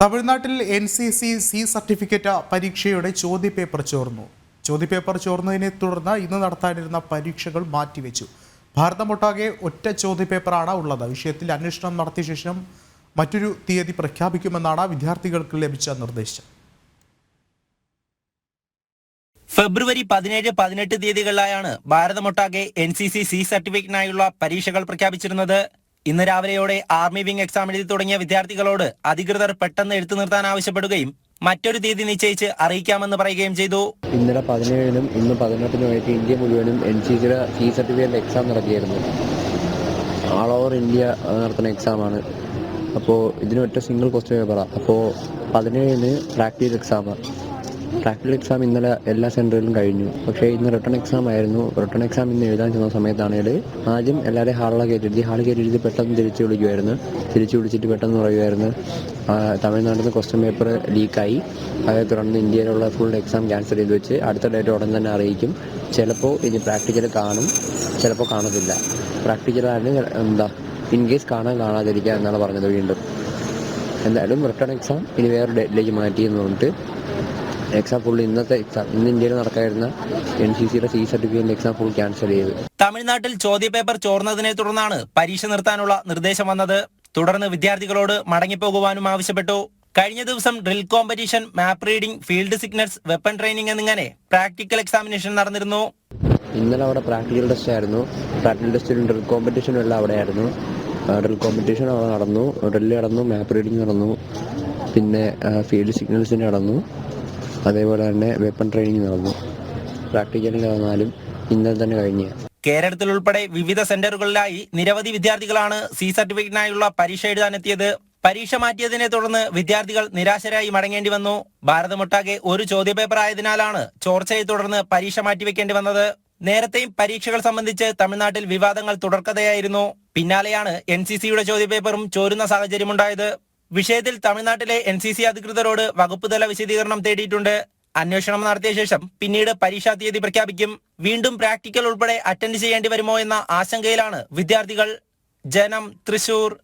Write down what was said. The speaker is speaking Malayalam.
തമിഴ്നാട്ടിൽ N C C C certificate പരീക്ഷയുടെ ചോദ്യപേപ്പർ ചോർന്നു. ചോദ്യപേപ്പർ ചോർന്നതിനെ തുടർന്ന് ഇന്ന് നടത്താനിരുന്ന പരീക്ഷകൾ മാറ്റിവെച്ചു. ഭാരതമൊട്ടാകെ ഒറ്റ ചോദ്യപേപ്പറാണ് ഉള്ളത്. വിഷയത്തിൽ അന്വേഷണം നടത്തിയ ശേഷം മറ്റൊരു തീയതി പ്രഖ്യാപിക്കുമെന്നാണ് വിദ്യാർത്ഥികൾക്ക് ലഭിച്ച നിർദ്ദേശം. ഫെബ്രുവരി പതിനേഴ് പതിനെട്ട് തീയതികളിലായാണ് ഭാരതമൊട്ടാകെ എൻ സി സി സി സർട്ടിഫിക്കറ്റിനായുള്ള പരീക്ഷകൾ പ്രഖ്യാപിച്ചിരുന്നത്. ഇന്ന് രാവിലെയോടെ ആർമി വിംഗ് എക്സാം എഴുതി തുടങ്ങിയ വിദ്യാർത്ഥികളോട് അധികൃതർ പെട്ടെന്ന് എഴുത്തു നിർത്താൻ ആവശ്യപ്പെടുകയും മറ്റൊരു തീയതി നിശ്ചയിച്ച് അറിയിക്കാമെന്ന് പറയുകയും ചെയ്തു. ഇന്നലെ പതിനേഴിനും ഇന്ന് പതിനെട്ടിനുമായിട്ട് ഇന്ത്യ മുഴുവനും എൻ സി സിയുടെ സി സർട്ടിഫിക്കറ്റ് എക്സാം നടത്തിയായിരുന്നു ആൾ ഓവർ ഇന്ത്യ നടത്തുന്ന എക്സാമാണ് അപ്പോൾ ഇതിനൊറ്റ സിംഗിൾ ക്വസ്റ്റ്യൻ പേപ്പറാണ് അപ്പോൾ പതിനേഴിന് പ്രാക്ടീസ് എക്സാമാണ് പ്രാക്ടിക്കൽ എക്സാം ഇന്നലെ എല്ലാ സെന്ററിലും കഴിഞ്ഞു. പക്ഷേ ഇന്ന് റിട്ടേൺ എക്സാം ആയിരുന്നു. റിട്ടേൺ എക്സാം ഇന്ന് എഴുതാൻ ചെന്ന സമയത്താണെങ്കിൽ ആദ്യം എല്ലാവരെയും ഹാളിലൊക്കെ കയറ്റിയിരുത്തി. ഹാളിൽ കയറ്റിയിട്ട് പെട്ടെന്ന് തിരിച്ചു വിളിക്കുമായിരുന്നു തിരിച്ച് വിളിച്ചിട്ട് പെട്ടെന്ന് പറയുമായിരുന്നു തമിഴ്നാട്ടിൽ നിന്ന് ക്വസ്റ്റ്യൻ പേപ്പർ ലീക്കായി. അതേ തുടർന്ന് ഇന്ത്യയിലുള്ള ഫുൾ എക്സാം ക്യാൻസൽ ചെയ്ത് വെച്ച് അടുത്ത ഡേറ്റ് ഉടൻ തന്നെ അറിയിക്കും. ചിലപ്പോൾ ഇനി പ്രാക്ടിക്കൽ കാണും ചിലപ്പോൾ കാണത്തില്ല. പ്രാക്ടിക്കലാണ് എന്താ ഇൻ കേസ് കാണാൻ കാണാതിരിക്കുക എന്നാണ് പറഞ്ഞത് വീണ്ടും. എന്തായാലും റിട്ടേൺ എക്സാം ഇനി വേറെ ഡേറ്റിലേക്ക് മാറ്റി എന്ന് പറഞ്ഞിട്ട് എക്സാം ഫുൾ ഇന്നത്തെ എക്സാം ഇന്ന് ഇന്ത്യയിൽ നടക്കായിരുന്ന എൻ സി സിയുടെ C certificate exam full cancel ചെയ്തു. തമിഴ്നാട്ടിൽ ചോദ്യപേപ്പർ ചോർന്നതിനെ തുടർന്നാണ് പരീക്ഷ നിർത്താനുള്ള നിർദ്ദേശം വന്നത്. തുടർന്ന് വിദ്യാർത്ഥികളോട് മടങ്ങിപ്പോകുവാനും ആവശ്യപ്പെട്ടു. കഴിഞ്ഞ ദിവസം drill competition map reading field signals weapon training എന്നിങ്ങനെ പ്രാക്ടിക്കൽ എക്സാമിനേഷൻ നടന്നിരുന്നു. ഇന്നലെ അവിടെ പ്രാക്ടിക്കൽ ടെസ്റ്റ് ആയിരുന്നു. പ്രാക്ടിക്കൽ ടെസ്റ്റിലും ഡ്രിൽ കോമ്പറ്റീഷനും എല്ലാം അവിടെ ആയിരുന്നു. ഡ്രിൽ കോമ്പറ്റീഷൻ അവിടെ നടന്നു. ഡ്രില്ല് നടന്നു മാപ്പ് റീഡിംഗ് നടന്നു. പിന്നെ ഫീൽഡ് സിഗ്നൽസിന് നടന്നു. അതേപോലെ തന്നെ വെപ്പൺ ട്രെയിനിങ് നടന്നു പ്രാക്ടിക്കലിന് വന്നാലും ഇന്നലെ തന്നെ കഴിഞ്ഞ. കേരളത്തിൽ ഉൾപ്പെടെ വിവിധ സെന്ററുകളിലായി നിരവധി വിദ്യാർത്ഥികളാണ് സി സർട്ടിഫിക്കറ്റിനായുള്ള പരീക്ഷ എഴുതാനെത്തിയത്. പരീക്ഷ മാറ്റിയതിനെ തുടർന്ന് വിദ്യാർത്ഥികൾ നിരാശരായി മടങ്ങേണ്ടി വന്നു. ഭാരതമൊട്ടാകെ ഒരു ചോദ്യപേപ്പർ ആയതിനാലാണ് ചോർച്ചയെ തുടർന്ന് പരീക്ഷ മാറ്റിവെക്കേണ്ടി വന്നത്. നേരത്തെയും പരീക്ഷകൾ സംബന്ധിച്ച് തമിഴ്നാട്ടിൽ വിവാദങ്ങൾ തുടർക്കഥയായിരുന്നു. പിന്നാലെയാണ് എൻ സി സിയുടെ ചോദ്യപേപ്പറും ചോരുന്ന സാഹചര്യമുണ്ടായത്. വിഷയത്തിൽ തമിഴ്നാട്ടിലെ എൻ സി സി അധികൃതരോട് വകുപ്പ് തല വിശദീകരണം തേടിയിട്ടുണ്ട്. അന്വേഷണം നടത്തിയ ശേഷം പിന്നീട് പരീക്ഷാ തീയതി പ്രഖ്യാപിക്കും. വീണ്ടും പ്രാക്ടിക്കൽ ഉൾപ്പെടെ അറ്റൻഡ് ചെയ്യേണ്ടി വരുമോ എന്ന ആശങ്കയിലാണ് വിദ്യാർത്ഥികൾ. ജനം തൃശൂർ.